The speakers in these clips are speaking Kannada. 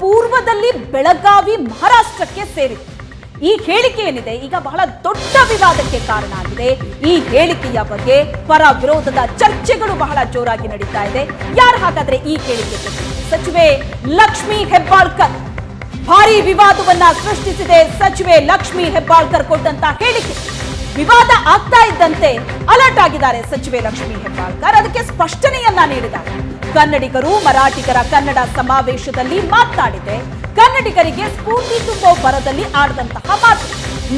ಪೂರ್ವದಲ್ಲಿ ಬೆಳಗಾವಿ ಮಹಾರಾಷ್ಟ್ರಕ್ಕೆ ಸೇರಿತ್ತು ಈ ಹೇಳಿಕೆ ಏನಿದೆ? ಈಗ ಬಹಳ ದೊಡ್ಡ ವಿವಾದಕ್ಕೆ ಕಾರಣ ಆಗಿದೆ. ಈ ಹೇಳಿಕೆಯ ಬಗ್ಗೆ ಪರ ವಿರೋಧದ ಚರ್ಚೆಗಳು ಬಹಳ ಜೋರಾಗಿ ನಡೀತಾ ಇದೆ. ಯಾರು ಹಾಗಾದ್ರೆ ಈ ಹೇಳಿಕೆ? ಸಚಿವೆ ಲಕ್ಷ್ಮಿ ಹೆಬ್ಬಾಳ್ಕರ್. ಭಾರಿ ವಿವಾದವನ್ನ ಸೃಷ್ಟಿಸಿದೆ ಸಚಿವೆ ಲಕ್ಷ್ಮಿ ಹೆಬ್ಬಾಳ್ಕರ್ ಕೊಟ್ಟಂತ ಹೇಳಿಕೆ. ವಿವಾದ ಆಗ್ತಾ ಇದ್ದಂತೆ ಅಲರ್ಟ್ ಆಗಿದ್ದಾರೆ ಸಚಿವೆ ಲಕ್ಷ್ಮಿ ಹೆಬ್ಬಾಳ್ಕರ್. ಅದಕ್ಕೆ ಸ್ಪಷ್ಟನೆಯನ್ನ ನೀಡಿದ್ದಾರೆ. ಕನ್ನಡಿಗರು ಮರಾಠಿಗರ ಕನ್ನಡ ಸಮಾವೇಶದಲ್ಲಿ ಮಾತನಾಡಿದೆ ಕನ್ನಡಿಗರಿಗೆ ಸ್ಫೂರ್ತಿ ತುಂಬೋ ಬರದಲ್ಲಿ ಆಡದಂತಹ ಮಾತು.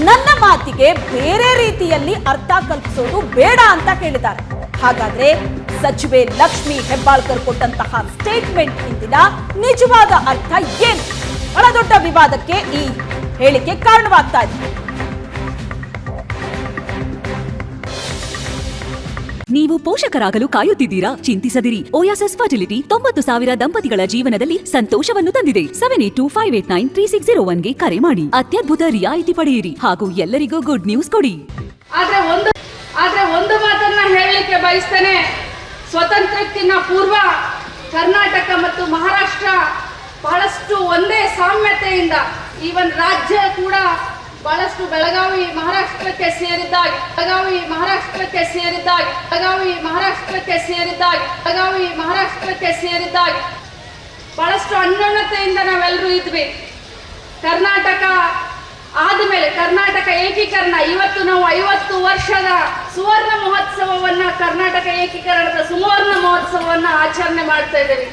ನನ್ನ ಮಾತಿಗೆ ಬೇರೆ ರೀತಿಯಲ್ಲಿ ಅರ್ಥ ಕಲ್ಪಿಸೋದು ಬೇಡ ಅಂತ ಹೇಳಿದ್ದಾರೆ. ಹಾಗಾದ್ರೆ ಸಚಿವೆ ಲಕ್ಷ್ಮಿ ಹೆಬ್ಬಾಳ್ಕರ್ ಕೊಟ್ಟಂತಹ ಸ್ಟೇಟ್ಮೆಂಟ್ ಹಿಂದಿನ ನಿಜವಾದ ಅರ್ಥ ಏನು? ಬಹಳ ದೊಡ್ಡ ವಿವಾದಕ್ಕೆ ಈ ಹೇಳಿಕೆ ಕಾರಣವಾಗ್ತಾ ಇದೆ. ನೀವು ಪೋಷಕರಾಗಲು ಕಾಯುತ್ತಿದ್ದೀರಾ? ಚಿಂತಿಸದಿರಿ. ಓಯಾಸಸ್ ಫರ್ಟಿಲಿಟಿ ತೊಂಬತ್ತು ಸಾವಿರ ದಂಪತಿಗಳ ಜೀವನದಲ್ಲಿ ಸಂತೋಷವನ್ನು ತಂದಿದೆ. Seven eight two five eight nine three six zero ಒನ್ಗೆ ಕರೆ ಮಾಡಿ. ಅತ್ಯದ್ಭುತ ರಿಯಾಯಿತಿ ಪಡೆಯಿರಿ. ಹಾಗೂ ಎಲ್ಲರಿಗೂ ಗುಡ್ ನ್ಯೂಸ್ ಕೊಡಿ. ಆದ್ರೆ ಒಂದು ಆದ್ರೆ ಒಂದು ಮಾತನ್ನ ಹೇಳಲಿಕ್ಕೆ ಬಯಸ್ತೇನೆ. ಸ್ವತಂತ್ರಕ್ಕಿಂತ ಪೂರ್ವ ಕರ್ನಾಟಕ ಮತ್ತು ಮಹಾರಾಷ್ಟ್ರ ಬಹಳಷ್ಟು ಒಂದೇ ಸಾಮ್ಯತೆಯಿಂದ ಈವನ್ ರಾಜ್ಯ ಕೂಡ ಬಹಳಷ್ಟು ಬೆಳಗಾವಿ ಮಹಾರಾಷ್ಟ್ರಕ್ಕೆ ಸೇರಿದ್ದಾಗ, ಬೆಳಗಾವಿ ಮಹಾರಾಷ್ಟ್ರಕ್ಕೆ ಸೇರಿದ್ದಾಗ, ಬೆಳಗಾವಿ ಮಹಾರಾಷ್ಟ್ರಕ್ಕೆ ಸೇರಿದ್ದಾಗ, ಬೆಳಗಾವಿ ಮಹಾರಾಷ್ಟ್ರಕ್ಕೆ ಸೇರಿದ್ದಾಗ. ಬಹಳಷ್ಟು ಅನ್ಯೋನ್ಯತೆಯಿಂದ ನಾವೆಲ್ಲರೂ ಇದ್ವಿ. ಕರ್ನಾಟಕ ಆದಮೇಲೆ ಕರ್ನಾಟಕ ಏಕೀಕರಣ, ಇವತ್ತು ನಾವು ಐವತ್ತು ವರ್ಷದ ಸುವರ್ಣ ಮಹೋತ್ಸವವನ್ನ, ಕರ್ನಾಟಕ ಏಕೀಕರಣದ ಸುವರ್ಣ ಮಹೋತ್ಸವವನ್ನ ಆಚರಣೆ ಮಾಡ್ತಾ ಇದ್ದೇವೆ.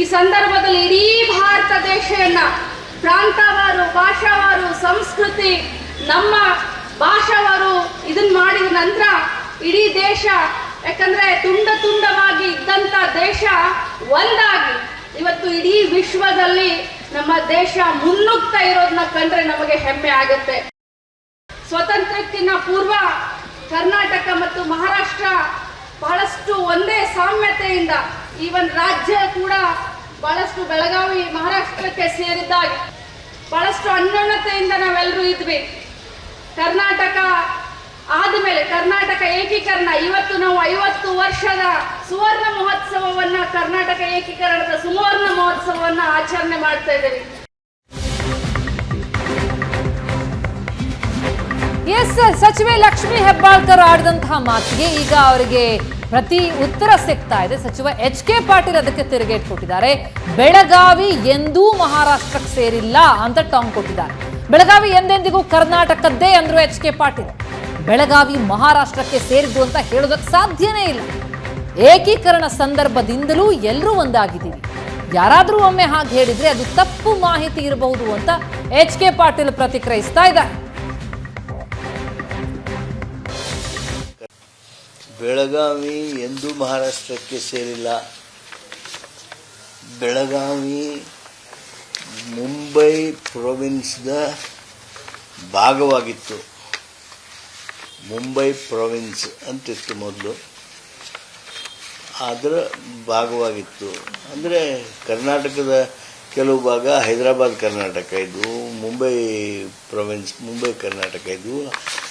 ಈ ಸಂದರ್ಭದಲ್ಲಿ ಇಡೀ ಭಾರತ ದೇಶವನ್ನ ಪ್ರಾಂತವಾರು, ಭಾಷಾವಾರು ಸಂಸ್ಕೃತಿ, ನಮ್ಮ ಭಾಷಾವರು ಇದನ್ನ ಮಾಡಿದ ನಂತರ ಇಡೀ ದೇಶ, ಯಾಕಂದ್ರೆ ತುಂಡ ತುಂಡವಾಗಿ ಇದ್ದಂತ ದೇಶ ಒಂದಾಗಿ. ಇವತ್ತು ಇಡೀ ವಿಶ್ವದಲ್ಲಿ ನಮ್ಮ ದೇಶ ಮುನ್ನುಗ್ತಾ ಇರೋದನ್ನ ಕಂಡ್ರೆ ನಮಗೆ ಹೆಮ್ಮೆ ಆಗುತ್ತೆ. ಸ್ವಾತಂತ್ರ್ಯಕ್ಕಿಂತ ಪೂರ್ವ ಕರ್ನಾಟಕ ಮತ್ತು ಮಹಾರಾಷ್ಟ್ರ ಬಹಳಷ್ಟು ಒಂದೇ ಸಾಮ್ಯತೆಯಿಂದ, ಈವನ್ ರಾಜ್ಯ ಕೂಡ ಬಹಳಷ್ಟು ಬೆಳಗಾವಿ, ಮಹಾರಾಷ್ಟ್ರಕ್ಕೆ ಸೇರಿದ್ದಾಗಿ. ಬಹಳಷ್ಟು ಅನ್ಯೋನ್ಯತೆಯಿಂದ ನಾವೆಲ್ಲರೂ ಇದ್ವಿ. ಕರ್ನಾಟಕ ಆದಮೇಲೆ ಕರ್ನಾಟಕ ಏಕೀಕರಣ. ಇವತ್ತು ನಾವು ಐವತ್ತು ವರ್ಷದ ಸುವರ್ಣ ಮಹೋತ್ಸವವನ್ನ, ಕರ್ನಾಟಕ ಏಕೀಕರಣದ ಸುವರ್ಣ ಮಹೋತ್ಸವವನ್ನ ಆಚರಣೆ ಮಾಡ್ತಾ ಇದ್ದೇವೆ. ಎಸ್, ಸಚಿವೆ ಲಕ್ಷ್ಮಿ ಹೆಬ್ಬಾಳ್ಕರ್ ಆಡಿದಂತಹ ಮಾತಿಗೆ ಈಗ ಅವರಿಗೆ ಪ್ರತಿ ಉತ್ತರ ಸಿಗ್ತಾ ಇದೆ. ಸಚಿವ ಎಚ್ ಕೆ ಪಾಟೀಲ್ ಅದಕ್ಕೆ ತಿರುಗೇಟ್ ಕೊಟ್ಟಿದ್ದಾರೆ. ಬೆಳಗಾವಿ ಎಂದೂ ಮಹಾರಾಷ್ಟ್ರಕ್ಕೆ ಸೇರಿಲ್ಲ ಅಂತ ಟಾಂಗ್ ಕೊಟ್ಟಿದ್ದಾರೆ. ಬೆಳಗಾವಿ ಎಂದೆಂದಿಗೂ ಕರ್ನಾಟಕದ್ದೇ ಅಂದ್ರು ಎಚ್ ಕೆ ಪಾಟೀಲ್. ಬೆಳಗಾವಿ ಮಹಾರಾಷ್ಟ್ರಕ್ಕೆ ಸೇರಿದ್ದು ಅಂತ ಹೇಳೋದಕ್ಕೆ ಸಾಧ್ಯನೇ ಇಲ್ಲ. ಏಕೀಕರಣ ಸಂದರ್ಭದಿಂದಲೂ ಎಲ್ಲರೂ ಒಂದಾಗಿದ್ದೀವಿ. ಯಾರಾದರೂ ಒಮ್ಮೆ ಹಾಗೆ ಹೇಳಿದ್ರೆ ಅದು ತಪ್ಪು ಮಾಹಿತಿ ಇರಬಹುದು ಅಂತ ಎಚ್ ಕೆ ಪಾಟೀಲ್ ಪ್ರತಿಕ್ರಿಯಿಸ್ತಾ ಇದ್ದಾರೆ. ಬೆಳಗಾವಿ ಎಂದೂ ಮಹಾರಾಷ್ಟ್ರಕ್ಕೆ ಸೇರಿಲ್ಲ. ಬೆಳಗಾವಿ, ಮುಂಬೈ ಪ್ರೊವಿನ್ಸ್ದ ಭಾಗವಾಗಿತ್ತು. ಮುಂಬೈ ಪ್ರೊವಿನ್ಸ್ ಅಂತಿತ್ತು ಮೊದಲು. ಅದರ ಭಾಗವಾಗಿತ್ತು. ಅಂದರೆ ಕರ್ನಾಟಕದ ಕೆಲವು ಭಾಗ ಹೈದರಾಬಾದ್ ಕರ್ನಾಟಕ ಇದು, ಮುಂಬೈ ಪ್ರೊವಿನ್ಸ್ ಮುಂಬೈ ಕರ್ನಾಟಕ ಇದು,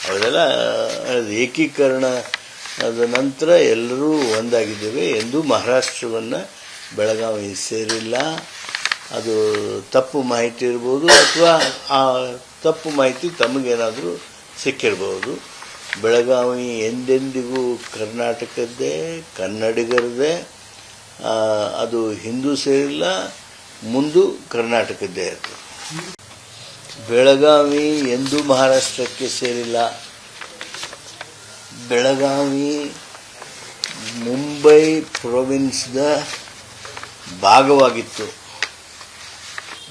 ಅವೆಲ್ಲ ಏಕೀಕರಣ ಅದ ನಂತರ ಎಲ್ಲರೂ ಒಂದಾಗಿದ್ದೇವೆ ಎಂದು ಮಹಾರಾಷ್ಟ್ರವನ್ನು ಬೆಳಗಾವಿ ಸೇರಿಲ್ಲ. ಅದು ತಪ್ಪು ಮಾಹಿತಿ ಇರ್ಬೋದು ಅಥವಾ ಆ ತಪ್ಪು ಮಾಹಿತಿ ತಮಗೇನಾದರೂ ಸಿಕ್ಕಿರ್ಬೋದು. ಬೆಳಗಾವಿ ಎಂದೆಂದಿಗೂ ಕರ್ನಾಟಕದ್ದೇ ಕನ್ನಡಿಗರದೇ ಅದು ಹಿಂದೂ ಸೇರಿಲ್ಲ, ಮುಂದು ಕರ್ನಾಟಕದ್ದೇ ಇರ್ತದೆ ಬೆಳಗಾವಿ ಎಂದೂ ಮಹಾರಾಷ್ಟ್ರಕ್ಕೆ ಸೇರಿಲ್ಲ. ಬೆಳಗಾವಿ, ಮುಂಬೈ ಪ್ರೊವಿನ್ಸ್ದ ಭಾಗವಾಗಿತ್ತು.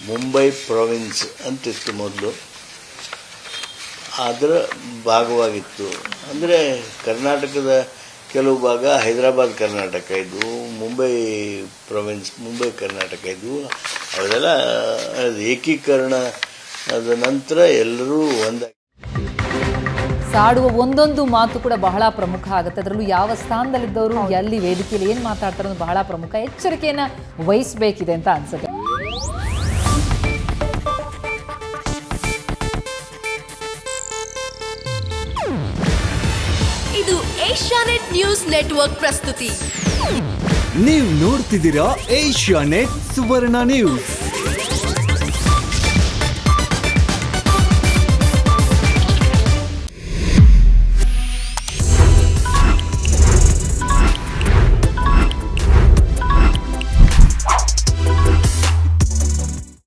ಮುಂಬೈ ಪ್ರೊವಿನ್ಸ್ ಅಂತಿತ್ತು ಮೊದಲು. ಅದರ ಭಾಗವಾಗಿತ್ತು. ಅಂದರೆ ಕರ್ನಾಟಕದ ಕೆಲವು ಭಾಗ ಹೈದರಾಬಾದ್ ಕರ್ನಾಟಕ ಇದು, ಮುಂಬೈ ಪ್ರೊವಿನ್ಸ್ ಮುಂಬೈ ಕರ್ನಾಟಕ ಇದು. ಅವೆಲ್ಲ ಅದು ಏಕೀಕರಣ ಅದ ನಂತರ ಎಲ್ಲರೂ ಒಂದಾಗಿ ಸಾಡುವ ಒಂದೊಂದು ಮಾತು ಕೂಡ ಬಹಳ ಪ್ರಮುಖ ಆಗುತ್ತೆ. ಅದರಲ್ಲೂ ಯಾವ ಸ್ಥಾನದಲ್ಲಿದ್ದವರು ಎಲ್ಲಿ ವೇದಿಕೆಯಲ್ಲಿ ಏನು ಮಾತಾಡ್ತಾರೆ ಅನ್ನೋದು ಬಹಳ ಪ್ರಮುಖ ಎಚ್ಚರಿಕೆಯನ್ನ ವಹಿಸಬೇಕಿದೆ ಅಂತ ಅನ್ಸುತ್ತೆ. ಇದು ಏಷ್ಯಾನೆಟ್ ನ್ಯೂಸ್ ನೆಟ್ವರ್ಕ್ ಪ್ರಸ್ತುತಿ. ನೀವು ನೋಡ್ತಿದ್ದೀರಾ ಏಷ್ಯಾ ನೆಟ್ ಸುವರ್ಣ ನ್ಯೂಸ್.